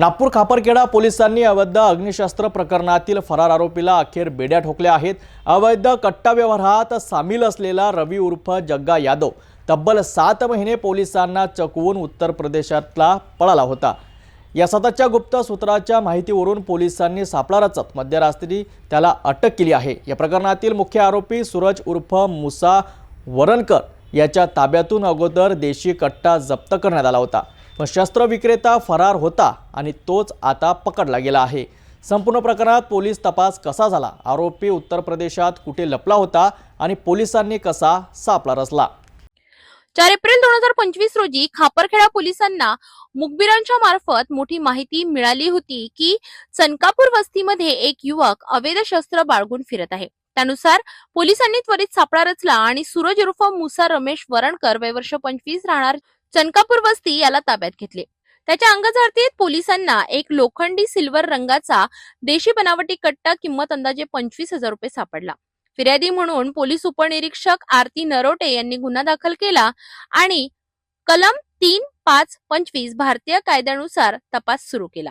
नागपूर खापरखेडा पोलिसांनी अवैध अग्निशस्त्र प्रकरणातील फरार आरोपीला अखेर बेड्या ठोकल्या आहेत. अवैध कट्टा व्यवहारात सामील असलेला रवी उर्फ जग्गा यादव तब्बल सात महिने पोलिसांना चकवून उत्तर प्रदेशातला पळाला होता. या सततच्या गुप्त सूत्राच्या माहितीवरून पोलिसांनी सापळा रचत मध्यरात्री त्याला अटक केली आहे. या प्रकरणातील मुख्य आरोपी सूरज उर्फ मुसा वरणकर याच्या ताब्यातून अगोदर देशी कट्टा जप्त करण्यात आला होता. पण शस्त्र विक्रेता फरार होता आणि तोच आता पकडला गेला आहे. संपूर्ण प्रकरणात पोलीस तपास कसा झाला? आरोपी उत्तर प्रदेशात कुठे लपला होता आणि पोलिसांनी कसा सापळा रचला? चार एप्रिल दोन हजार पंचवीस रोजी खापरखेडा पोलिसांना मुखबिरांच्या मार्फत मोठी माहिती मिळाली होती की चनकापूर वस्तीमध्ये एक युवक अवैध शस्त्र बाळगून फिरत आहे. त्यानुसार पोलिसांनी त्वरित सापळा रचला आणि सूरज उर्फ मुसा रमेश वरणकर वय वर्ष पंचवीस राहणार चनकापूर वस्ती याला ताब्यात घेतले. त्याच्या अंगझाडतीत पोलिसांना एक लोखंडी सिल्वर रंगाचा देशी बनावटी कट्टा किंमत अंदाजे पंचवीस हजार रुपये सापडला. फिर्यादी म्हणून पोलीस उपनिरीक्षक आरती नरोटे यांनी गुन्हा दाखल केला आणि कलम तीन पाच पंचवीस भारतीय कायद्यानुसार तपास सुरू केला.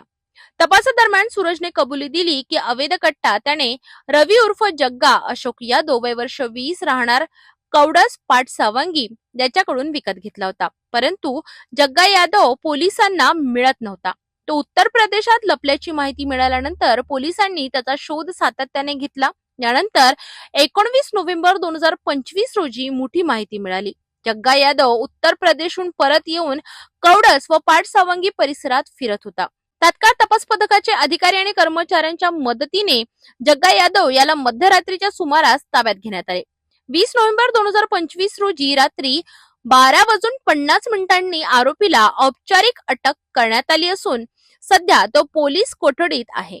तपासादरम्यान सूरजने कबुली दिली की अवैध कट्टा त्याने रवी उर्फ जग्गा अशोक या दोबे वर्ष वीस राहणार कवडस पाट सावंगी याच्याकडून विकत घेतला होता. परंतु जग्गा यादव पोलिसांना मिळत नव्हता. तो उत्तर प्रदेशात लपल्याची माहिती मिळाल्यानंतर पोलिसांनी त्याचा शोध सातत्याने घेतला. यानंतर एकोणवीस नोव्हेंबर दोन हजार पंचवीस रोजी मोठी माहिती मिळाली. जग्गा यादव उत्तर प्रदेशहून परत येऊन कवडस व पाटसावंगी परिसरात फिरत होता. तात्काळ तपास पथकाचे अधिकारी आणि कर्मचाऱ्यांच्या मदतीने जग्गा यादव याला मध्यरात्रीच्या सुमारास ताब्यात घेण्यात आले. वीस नोव्हेंबर दोन हजार पंचवीस रोजी रात्री बारा वाजून पन्नास मिनिटांनी आरोपीला औपचारिक अटक करण्यात आली असून सध्या तो पोलीस कोठडीत आहे.